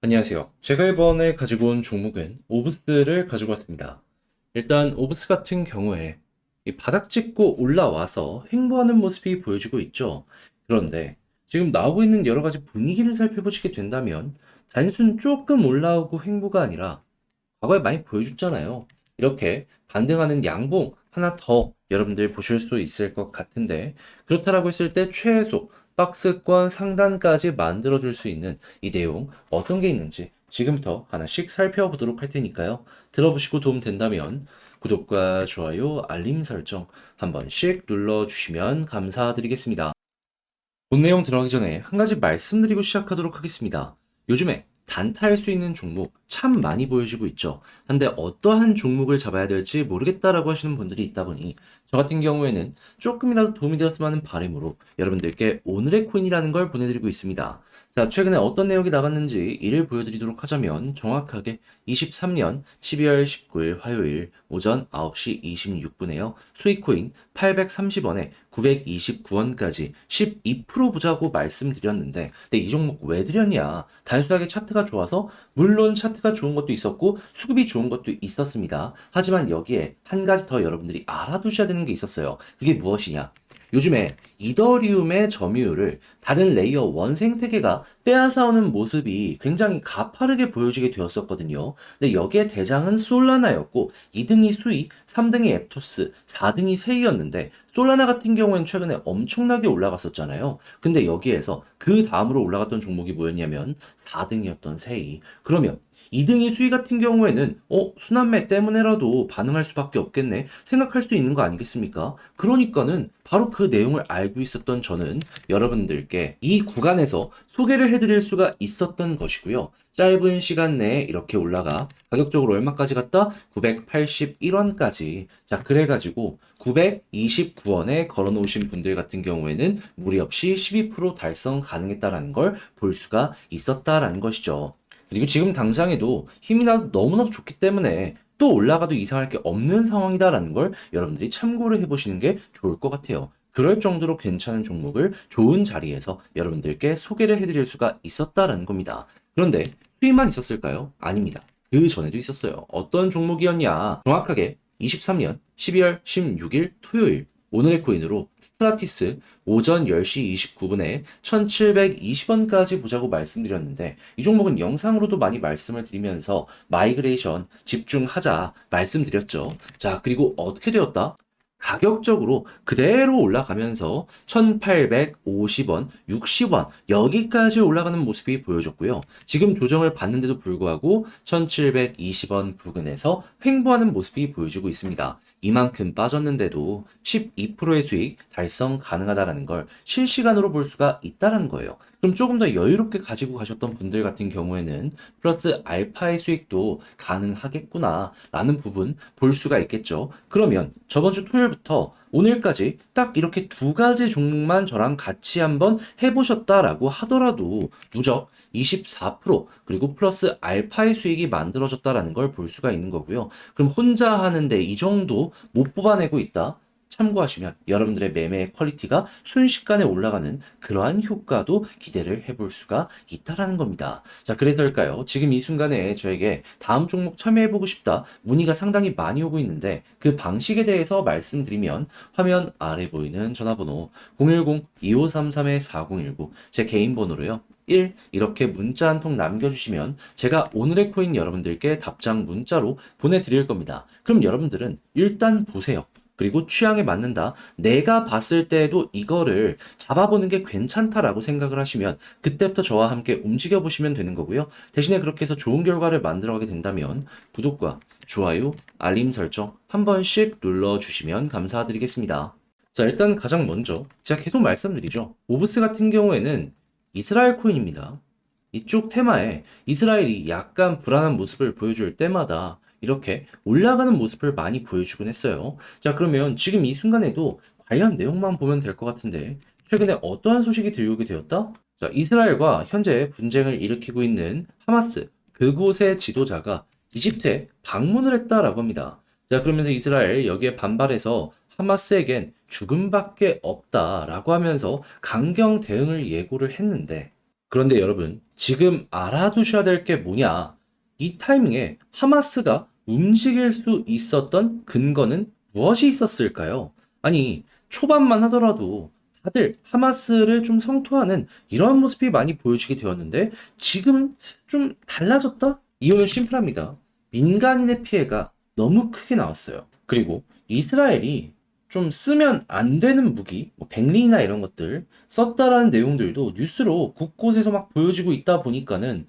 안녕하세요. 제가 이번에 가지고 온 종목은 오브스를 가지고 왔습니다. 일단 오브스 같은 경우에 이 바닥 찍고 올라와서 횡보하는 모습이 보여지고 있죠. 그런데 지금 나오고 있는 여러 가지 분위기를 살펴보시게 된다면 단순 조금 올라오고 횡보가 아니라 과거에 많이 보여줬잖아요. 이렇게 반등하는 양봉 하나 더 여러분들 보실 수 있을 것 같은데 그렇다라고 했을 때 최소 박스권 상단까지 만들어줄 수 있는 이 내용 어떤 게 있는지 지금부터 하나씩 살펴보도록 할 테니까요. 들어보시고 도움 된다면 구독과 좋아요, 알림 설정 한 번씩 눌러주시면 감사드리겠습니다. 본 내용 들어가기 전에 한 가지 말씀드리고 시작하도록 하겠습니다. 요즘에 단타할 수 있는 종목 참 많이 보여지고 있죠. 근데 어떠한 종목을 잡아야 될지 모르겠다라고 하시는 분들이 있다 보니 저 같은 경우에는 조금이라도 도움이 되었으면 하는 바람으로 여러분들께 오늘의 코인이라는 걸 보내드리고 있습니다. 자, 최근에 어떤 내용이 나갔는지 이를 보여드리도록 하자면 정확하게 23년 12월 19일 화요일 오전 9시 26분에요. 수익코인 830원에 929원까지 12% 보자고 말씀드렸는데 근데 이 종목 왜 드렸냐? 단순하게 차트가 좋아서 물론 차트가 좋은 것도 있었고 수급이 좋은 것도 있었습니다. 하지만 여기에 한 가지 더 여러분들이 알아두셔야 되는 게 있었어요. 그게 무엇이냐? 요즘에 이더리움의 점유율을 다른 레이어 원 생태계가 빼앗아오는 모습이 굉장히 가파르게 보여지게 되었었거든요. 근데 여기에 대장은 솔라나였고 2등이 수이, 3등이 앱토스, 4등이 세이였는데 솔라나 같은 경우엔 최근에 엄청나게 올라갔었잖아요. 근데 여기에서 그 다음으로 올라갔던 종목이 뭐였냐면 4등이었던 세이. 그러면 2등이 수위 같은 경우에는 어 순환매 때문에라도 반응할 수밖에 없겠네 생각할 수 있는 거 아니겠습니까? 그러니까는 바로 그 내용을 알고 있었던 저는 여러분들께 이 구간에서 소개를 해드릴 수가 있었던 것이고요. 짧은 시간 내에 이렇게 올라가 가격적으로 얼마까지 갔다? 981원까지. 자, 그래가지고 929원에 걸어놓으신 분들 같은 경우에는 무리 없이 12% 달성 가능했다라는 걸 볼 수가 있었다라는 것이죠. 그리고 지금 당장에도 힘이 나도 너무나도 좋기 때문에 또 올라가도 이상할 게 없는 상황이다라는 걸 여러분들이 참고를 해보시는 게 좋을 것 같아요. 그럴 정도로 괜찮은 종목을 좋은 자리에서 여러분들께 소개를 해드릴 수가 있었다라는 겁니다. 그런데 수익만 있었을까요? 아닙니다. 그 전에도 있었어요. 어떤 종목이었냐? 정확하게 23년 12월 16일 토요일 오늘의 코인으로 스트라티스 오전 10시 29분에 1720원까지 보자고 말씀드렸는데 이 종목은 영상으로도 많이 말씀을 드리면서 마이그레이션 집중하자 말씀드렸죠. 자, 그리고 어떻게 되었다? 가격적으로 그대로 올라가면서 1850원, 60원 여기까지 올라가는 모습이 보여졌고요. 지금 조정을 받는데도 불구하고 1720원 부근에서 횡보하는 모습이 보여지고 있습니다. 이만큼 빠졌는데도 12%의 수익 달성 가능하다라는 걸 실시간으로 볼 수가 있다라는 거예요. 그럼 조금 더 여유롭게 가지고 가셨던 분들 같은 경우에는 플러스 알파의 수익도 가능하겠구나 라는 부분 볼 수가 있겠죠. 그러면 저번 주 토요일 부터 오늘까지 딱 이렇게 두 가지 종목만 저랑 같이 한번 해보셨다라고 하더라도 누적 24% 그리고 플러스 알파의 수익이 만들어졌다라는 걸 볼 수가 있는 거고요. 그럼 혼자 하는데 이 정도 못 뽑아내고 있다. 참고하시면 여러분들의 매매의 퀄리티가 순식간에 올라가는 그러한 효과도 기대를 해볼 수가 있다라는 겁니다. 자, 그래서일까요? 지금 이 순간에 저에게 다음 종목 참여해보고 싶다 문의가 상당히 많이 오고 있는데 그 방식에 대해서 말씀드리면 화면 아래 보이는 전화번호 010-2533-4019 제 개인 번호로요. 1 이렇게 문자 한 통 남겨주시면 제가 오늘의 코인 여러분들께 답장 문자로 보내드릴 겁니다. 그럼 여러분들은 일단 보세요. 그리고 취향에 맞는다. 내가 봤을 때에도 이거를 잡아보는 게 괜찮다라고 생각을 하시면 그때부터 저와 함께 움직여 보시면 되는 거고요. 대신에 그렇게 해서 좋은 결과를 만들어가게 된다면 구독과 좋아요, 알림 설정 한 번씩 눌러주시면 감사드리겠습니다. 자, 일단 가장 먼저 제가 계속 말씀드리죠. 오브스 같은 경우에는 이스라엘 코인입니다. 이쪽 테마에 이스라엘이 약간 불안한 모습을 보여줄 때마다 이렇게 올라가는 모습을 많이 보여주곤 했어요. 자, 그러면 지금 이 순간에도 관련 내용만 보면 될 것 같은데, 최근에 어떠한 소식이 들려오게 되었다? 자, 이스라엘과 현재 분쟁을 일으키고 있는 하마스, 그곳의 지도자가 이집트에 방문을 했다라고 합니다. 자, 그러면서 이스라엘 여기에 반발해서 하마스에겐 죽음밖에 없다라고 하면서 강경 대응을 예고를 했는데, 그런데 여러분, 지금 알아두셔야 될 게 뭐냐? 이 타이밍에 하마스가 움직일 수 있었던 근거는 무엇이 있었을까요? 아니, 초반만 하더라도 다들 하마스를 좀 성토하는 이런 모습이 많이 보여지게 되었는데 지금은 좀 달라졌다? 이유는 심플합니다. 민간인의 피해가 너무 크게 나왔어요. 그리고 이스라엘이 좀 쓰면 안 되는 무기, 뭐 백리나 이런 것들 썼다라는 내용들도 뉴스로 곳곳에서 막 보여지고 있다 보니까는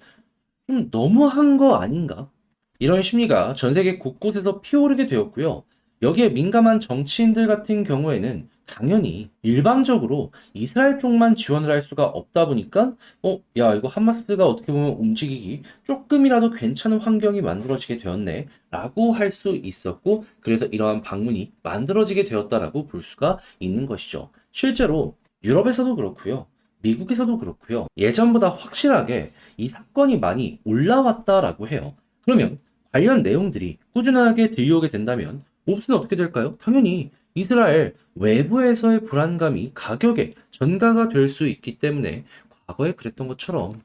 좀 너무한 거 아닌가? 이런 심리가 전 세계 곳곳에서 피오르게 되었고요. 여기에 민감한 정치인들 같은 경우에는 당연히 일방적으로 이스라엘 쪽만 지원을 할 수가 없다 보니까 어, 야, 이거 하마스가 어떻게 보면 움직이기 조금이라도 괜찮은 환경이 만들어지게 되었네. 라고 할 수 있었고, 그래서 이러한 방문이 만들어지게 되었다라고 볼 수가 있는 것이죠. 실제로 유럽에서도 그렇고요. 미국에서도 그렇고요. 예전보다 확실하게 이 사건이 많이 올라왔다라고 해요. 그러면 관련 내용들이 꾸준하게 들려오게 된다면 옵스는 어떻게 될까요? 당연히 이스라엘 외부에서의 불안감이 가격에 전가가 될 수 있기 때문에 과거에 그랬던 것처럼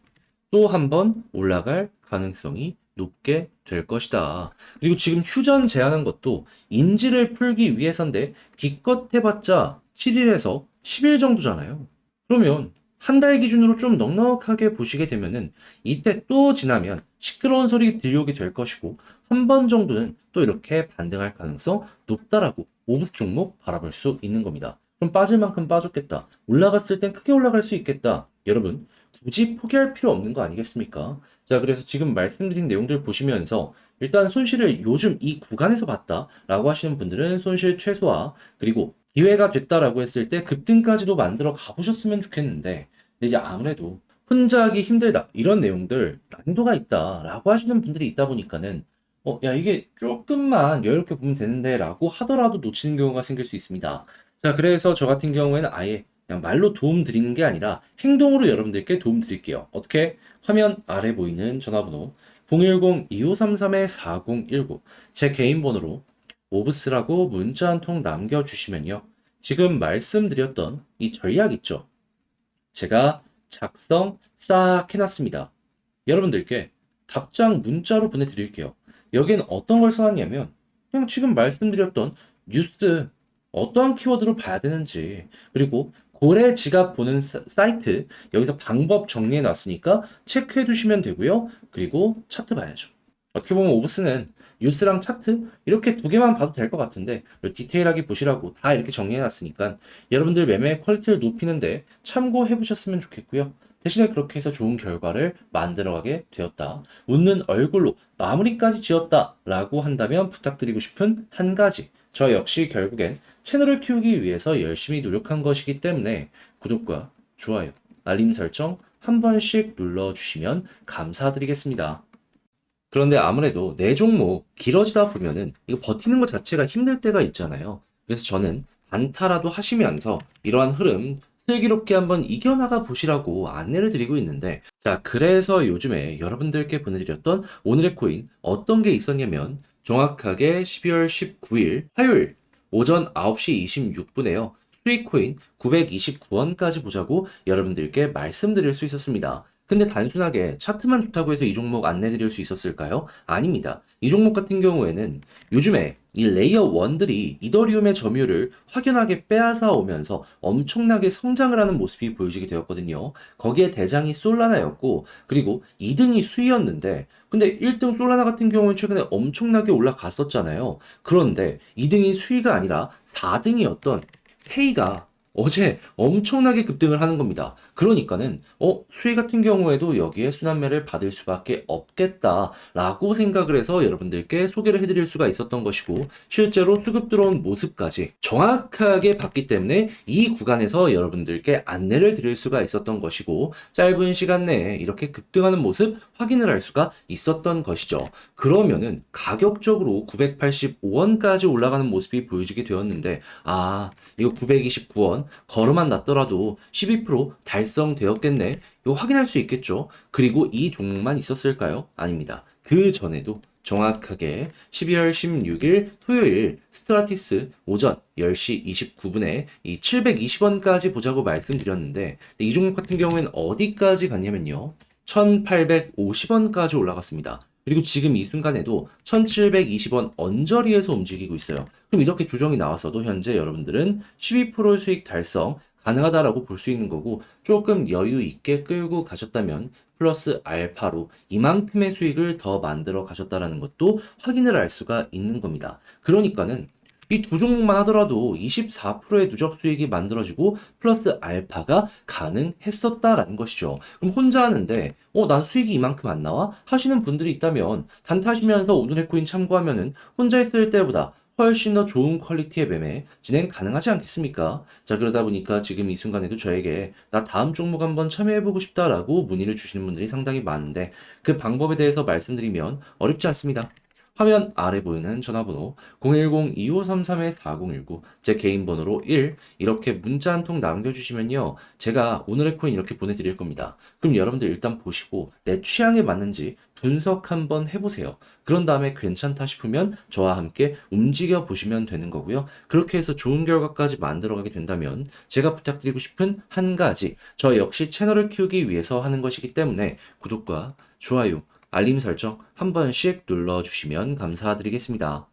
또 한 번 올라갈 가능성이 높게 될 것이다. 그리고 지금 휴전 제한한 것도 인지를 풀기 위해서인데 기껏 해봤자 7일에서 10일 정도잖아요. 그러면 한 달 기준으로 좀 넉넉하게 보시게 되면은 이때 또 지나면 시끄러운 소리 들려오게 될 것이고 한 번 정도는 또 이렇게 반등할 가능성 높다라고 오브스 종목 바라볼 수 있는 겁니다. 그럼 빠질 만큼 빠졌겠다. 올라갔을 땐 크게 올라갈 수 있겠다. 여러분, 굳이 포기할 필요 없는 거 아니겠습니까? 자, 그래서 지금 말씀드린 내용들 보시면서 일단 손실을 요즘 이 구간에서 봤다라고 하시는 분들은 손실 최소화 그리고 기회가 됐다라고 했을 때 급등까지도 만들어 가보셨으면 좋겠는데 이제 아무래도 혼자 하기 힘들다 이런 내용들 난이도가 있다라고 하시는 분들이 있다 보니까는 어, 야, 이게 조금만 여유롭게 보면 되는데 라고 하더라도 놓치는 경우가 생길 수 있습니다. 자, 그래서 저 같은 경우에는 아예 그냥 말로 도움 드리는 게 아니라 행동으로 여러분들께 도움 드릴게요. 어떻게? 화면 아래 보이는 전화번호 010-2533-4019 제 개인 번호로 오브스라고 문자 한 통 남겨주시면요. 지금 말씀드렸던 이 전략 있죠? 제가 작성 싹 해놨습니다. 여러분들께 답장 문자로 보내드릴게요. 여기는 어떤 걸 써놨냐면 그냥 지금 말씀드렸던 뉴스 어떠한 키워드로 봐야 되는지 그리고 고래 지갑 보는 사- 사이트 여기서 방법 정리해 놨으니까 체크해 두시면 되고요. 그리고 차트 봐야죠. 어떻게 보면 오브스는 뉴스랑 차트 이렇게 두 개만 봐도 될 것 같은데 디테일하게 보시라고 다 이렇게 정리해 놨으니까 여러분들 매매 퀄리티를 높이는데 참고해 보셨으면 좋겠고요. 대신에 그렇게 해서 좋은 결과를 만들어가게 되었다. 웃는 얼굴로 마무리까지 지었다. 라고 한다면 부탁드리고 싶은 한 가지. 저 역시 결국엔 채널을 키우기 위해서 열심히 노력한 것이기 때문에 구독과 좋아요, 알림 설정 한 번씩 눌러주시면 감사드리겠습니다. 그런데 아무래도 내 종목 길어지다 보면은 이거 버티는 것 자체가 힘들 때가 있잖아요. 그래서 저는 단타라도 하시면서 이러한 흐름 슬기롭게 한번 이겨나가 보시라고 안내를 드리고 있는데, 자, 그래서 요즘에 여러분들께 보내드렸던 오늘의 코인 어떤 게 있었냐면, 정확하게 12월 19일 화요일 오전 9시 26분에요. 수익 코인 929원까지 보자고 여러분들께 말씀드릴 수 있었습니다. 근데 단순하게 차트만 좋다고 해서 이 종목 안내드릴 수 있었을까요? 아닙니다. 이 종목 같은 경우에는 요즘에 이 레이어 1들이 이더리움의 점유율을 확연하게 빼앗아 오면서 엄청나게 성장을 하는 모습이 보여지게 되었거든요. 거기에 대장이 솔라나였고, 그리고 2등이 수이였는데, 근데 1등 솔라나 같은 경우는 최근에 엄청나게 올라갔었잖아요. 그런데 2등이 수이가 아니라 4등이었던 세이가 어제 엄청나게 급등을 하는 겁니다. 그러니까는 어 수위 같은 경우에도 여기에 순환매를 받을 수밖에 없겠다라고 생각을 해서 여러분들께 소개를 해드릴 수가 있었던 것이고 실제로 수급 들어온 모습까지 정확하게 봤기 때문에 이 구간에서 여러분들께 안내를 드릴 수가 있었던 것이고 짧은 시간 내에 이렇게 급등하는 모습 확인을 할 수가 있었던 것이죠. 그러면은 가격적으로 985원까지 올라가는 모습이 보여지게 되었는데 아 이거 929원 걸음만 났더라도 12% 달성되었겠네. 이거 확인할 수 있겠죠. 그리고 이 종목만 있었을까요? 아닙니다. 그 전에도 정확하게 12월 16일 토요일 스트라티스 오전 10시 29분에 이 720원까지 보자고 말씀드렸는데 이 종목 같은 경우에는 어디까지 갔냐면요. 1850원까지 올라갔습니다. 그리고 지금 이 순간에도 1720원 언저리에서 움직이고 있어요. 그럼 이렇게 조정이 나왔어도 현재 여러분들은 12% 수익 달성 가능하다라고 볼 수 있는 거고 조금 여유 있게 끌고 가셨다면 플러스 알파로 이만큼의 수익을 더 만들어 가셨다라는 것도 확인을 할 수가 있는 겁니다. 그러니까는 이두 종목만 하더라도 24%의 누적 수익이 만들어지고 플러스 알파가 가능했었다라는 것이죠. 그럼 혼자 하는데 어, 난 수익이 이만큼 안 나와? 하시는 분들이 있다면 단타시면서 오늘의 코인 참고하면은 혼자 했을 때보다 훨씬 더 좋은 퀄리티의 매매 진행 가능하지 않겠습니까? 자, 그러다 보니까 지금 이 순간에도 저에게 나 다음 종목 한번 참여해보고 싶다라고 문의를 주시는 분들이 상당히 많은데 그 방법에 대해서 말씀드리면 어렵지 않습니다. 화면 아래 보이는 전화번호 010-2533-4019 제 개인 번호로 1 이렇게 문자 한 통 남겨주시면요 제가 오늘의 코인 이렇게 보내드릴 겁니다. 그럼 여러분들 일단 보시고 내 취향에 맞는지 분석 한번 해보세요. 그런 다음에 괜찮다 싶으면 저와 함께 움직여 보시면 되는 거고요. 그렇게 해서 좋은 결과까지 만들어가게 된다면 제가 부탁드리고 싶은 한 가지 저 역시 채널을 키우기 위해서 하는 것이기 때문에 구독과 좋아요 알림 설정 한 번씩 눌러주시면 감사드리겠습니다.